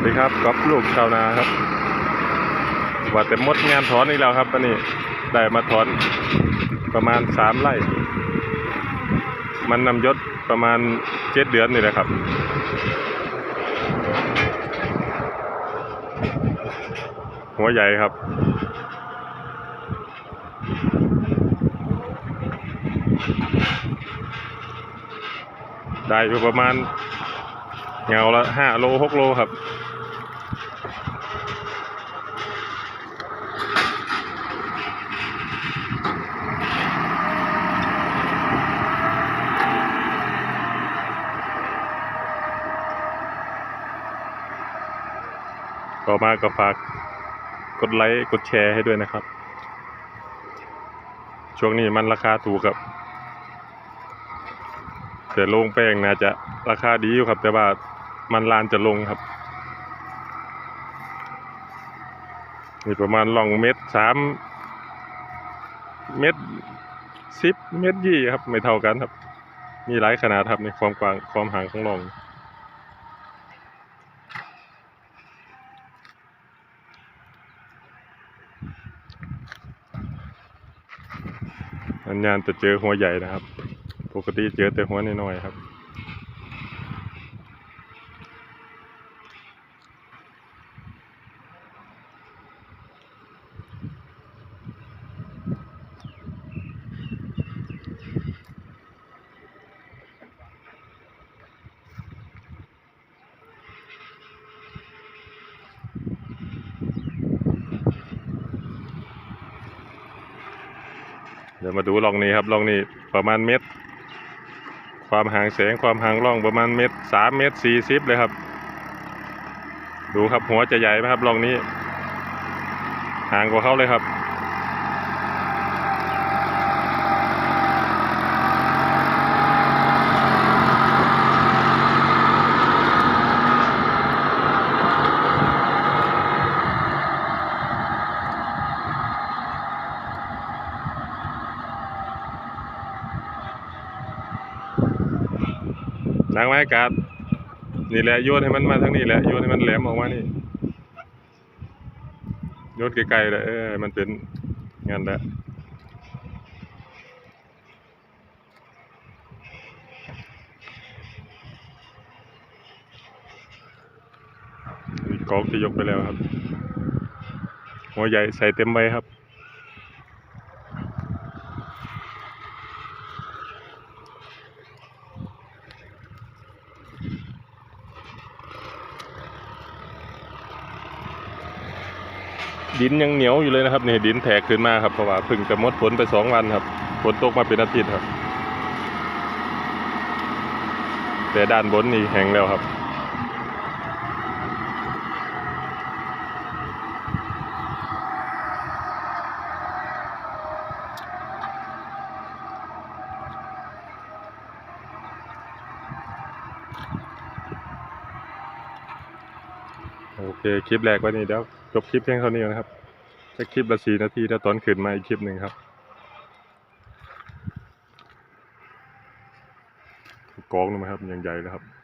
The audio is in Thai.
สดีครับก๊อฟลูกชาวนาครับว่าแต่มดงานถอนอีกแล้วครับอันนี้ได้มาถอนประมาณสามไร่ มันนำยศประมาณเจ็ดเดือนนี่แหละครับ หัวใหญ่ครับได้อยู่ประมาณเงาละห้าโลหกโลครับ ต่อมาก็ฝากกดไลค์กดแชร์ให้ด้วยนะครับ ช่วงนี้มันราคาถูกครับ แต่โรงแป้งน่าจะราคาดีอยู่ครับ แต่ว่ามันลานจะลงครับนี่ประมาณล่องเม็ดสามเม็ดสิบเม็ดยี่ครับ ไม่เท่ากันครับ มีหลายขนาดครับในความกว้างความห่างของล่อง นานจะเจอหัวใหญ่นะครับ ปกติเจอแต่หัวน้อยๆครับ เดี๋ยวมาดูลองนี้ครับลองนี้ประมาณเม็ดความห่างแสงความห่างร่องประมาณเม็ดสามเม็ดสี่สิบเลยครับ ดูครับหัวจะใหญ่ไหมครับลองนี้ ห่างกว่าเขาเลยครับ นางไม้กาดนี่แหละโยนให้มันมาทางนี้แหละโยนให้มันแหลมออกมานี่โยนไกลๆเลยเออมันเป็นงานและกองที่ยกไปแล้วครับ หัวใหญ่ใส่เต็มใบครับ ดินยังเหนียวอยู่เลยนะครับนี่ดินแตกขึ้นมาครับเพราะว่าพิ่งจะมดฝนไปสองวันครับฝนตกมาเป็นอาทิตย์ครับ แต่ด้านบนนี่แห้งแล้วครับโอเค คลิปแรกไว้นี่เดี๋ยว จบคลิปเพียงเท่านี้นะครับจะคลิปละสี่นาทีแล้วตอนขึ้นมาอีกคลิปหนึ่งครับ กองนะครับยังใหญ่เลยครับ